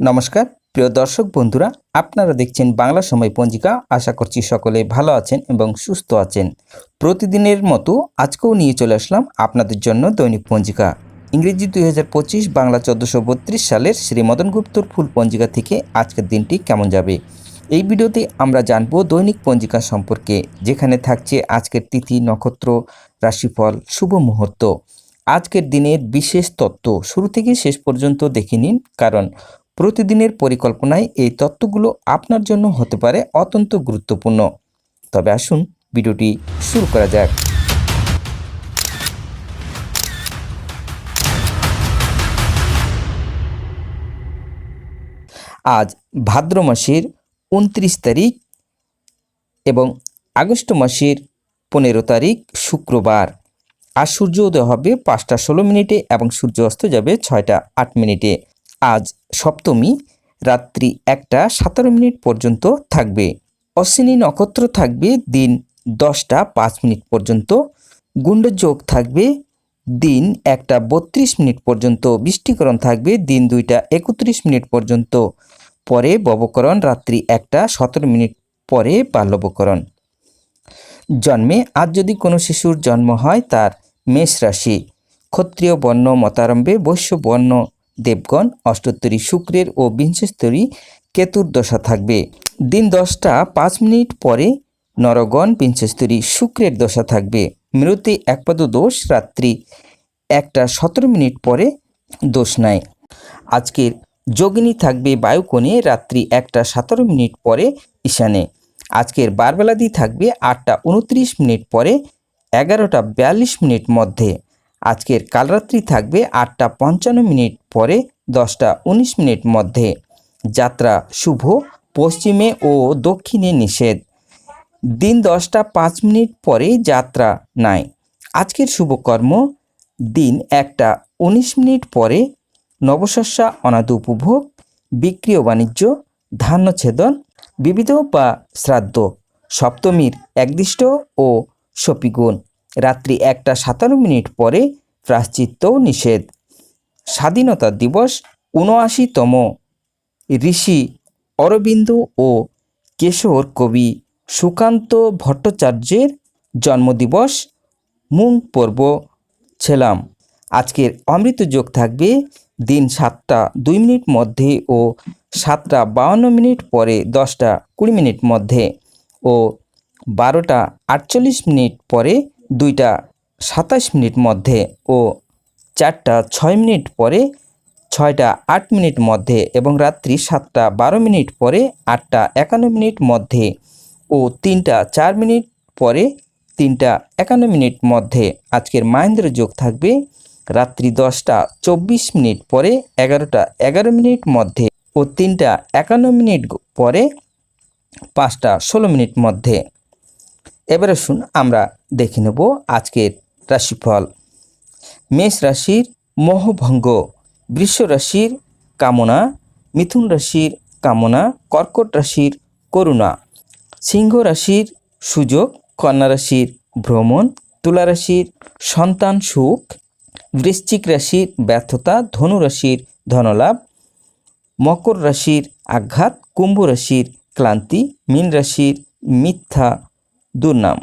নমস্কার, প্রিয় দর্শক বন্ধুরা, আপনারা দেখছেন বাংলা সময় পঞ্জিকা। আশা করছি সকলে ভালো আছেন এবং সুস্থ আছেন। প্রতিদিনের মতো আজকেও নিয়ে চলে আসলাম আপনাদের জন্য দৈনিক পঞ্জিকা। ইংরেজি দুই হাজার পঁচিশ বাংলা চোদ্দোশো সালের শ্রী মদন গুপ্তর ফুল পঞ্জিকা থেকে আজকের দিনটি কেমন যাবে? এই ভিডিওতে আমরা জানব দৈনিক পঞ্জিকা সম্পর্কে, যেখানে থাকছে আজকের তিথি, নক্ষত্র, রাশিফল, শুভ মুহূর্ত। আজকের দিনের বিশেষ তত্ত্ব শুরু থেকে শেষ পর্যন্ত দেখে নিন, কারণ প্রতিদিনের পরিকল্পনায় এই তত্ত্বগুলো আপনার জন্য হতে পারে অত্যন্ত গুরুত্বপূর্ণ। তবে আসুন ভিডিওটি শুরু করা যাক। আজ ভাদ্র মাসের উনত্রিশ তারিখ এবং আগস্ট মাসের পনেরো তারিখ শুক্রবার। আজ সূর্য উদয় হবে পাঁচটা ষোলো মিনিটে এবং সূর্য অস্ত যাবে ছয়টা আট মিনিটে। আজ সপ্তমী, রাত্রি একটা সতেরো মিনিট পর্যন্ত থাকবে। অশ্বিনী নক্ষত্র থাকবে দিন দশটা পাঁচ মিনিট পর্যন্ত। গুণ্ডযোগ থাকবে দিন একটা বত্রিশ মিনিট পর্যন্ত। বৃষ্টিকরণ থাকবে দিন দুইটা একত্রিশ মিনিট পর্যন্ত। পরে ববকরণ, রাত্রি একটা সতেরো মিনিট পরে বাল্যবকরণ। জন্মে আজ যদি কোনো শিশুর জন্ম হয় তার মেষ রাশি। ক্ষত্রিয় বর্ণ মতারম্ভে বৈশ্য বর্ণ দেবগণ অষ্টোত্তরী শুক্রের ও বিংশস্তরী কেতুর দশা থাকবে। দিন দশটা পাঁচ মিনিট পরে নরগণ বিংশস্তরী শুক্রের দশা থাকবে। মৃতে একপাদ দোষ রাত্রি, একটা সতেরো মিনিট পরে দোষ নাই। আজকের যোগিনী থাকবে বায়ুকোণে, রাত্রি একটা সতেরো মিনিট পরে ঈশানে। আজকের বারবেলাদি থাকবে আটটা উনত্রিশ মিনিট পরে এগারোটা বিয়াল্লিশ মিনিট মধ্যে। আজকের কালরাত্রি থাকবে আটটা পঞ্চান্ন মিনিট পরে দশটা উনিশ মিনিট মধ্যে। যাত্রা শুভ, পশ্চিমে ও দক্ষিণে নিষেধ। দিন দশটা পাঁচ মিনিট পরে যাত্রা নাই। আজকের শুভকর্ম, দিন একটা উনিশ মিনিট পরে নবশস্যা অনাদ উপভোগ, বিক্রি ও বাণিজ্য ধান্যছেদন বিবিধ বা শ্রাদ্ধ, সপ্তমীর একদিষ্ট ও সপিগুণ। রাত্রি একটা সাতান্ন মিনিট পরে প্রাশ্চিত্য নিষেধ। স্বাধীনতা দিবস উনআশিতম ঋষি অরবিন্দ ও কেশর কবি সুকান্ত ভট্টাচার্যের জন্মদিবস মুং পর্ব ছেলাম। আজকের অমৃত যোগ থাকবে দিন সাতটা দুই মিনিট মধ্যে ও সাতটা বাউন্ন মিনিট পরে দশটা কুড়ি মিনিট মধ্যে ও বারোটা আটচল্লিশ মিনিট পরে দুইটা সাতাশ মিনিট মধ্যে ও চারটা ছয় মিনিট পরে, ছয়টা আট মিনিট মধ্যে এবং রাত্রি সাতটা বারো মিনিট পরে, আটটা একান্ন মিনিট মধ্যে ও তিনটা চার মিনিট পরে, তিনটা একান্ন মিনিট মধ্যে। আজকের মাহেন্দ্র যোগ থাকবে রাত্রি দশটা চব্বিশ মিনিট পরে, এগারোটা এগারো মিনিট মধ্যে ও তিনটা একান্ন মিনিট পরে, পাঁচটা ষোলো মিনিট মধ্যে। এবারে শুন, আমরা দেখে নেব আজকের রাশিফল। মেষ রাশির মোহভঙ্গ। বৃষ রাশির কামনা, মিথুন রাশির কামনা, কর্কট রাশির করুণা। সিংহ রাশির সুযোগ, কন্যা রাশির ভ্রমণ, তুলা রাশির সন্তান সুখ, বৃশ্চিক রাশির ব্যর্থতা, ধনু রাশির ধনলাভ, মকর রাশির আঘাত, কুম্ভ রাশির ক্লান্তি, মীন রাশির মিথ্যা দুর্নাম।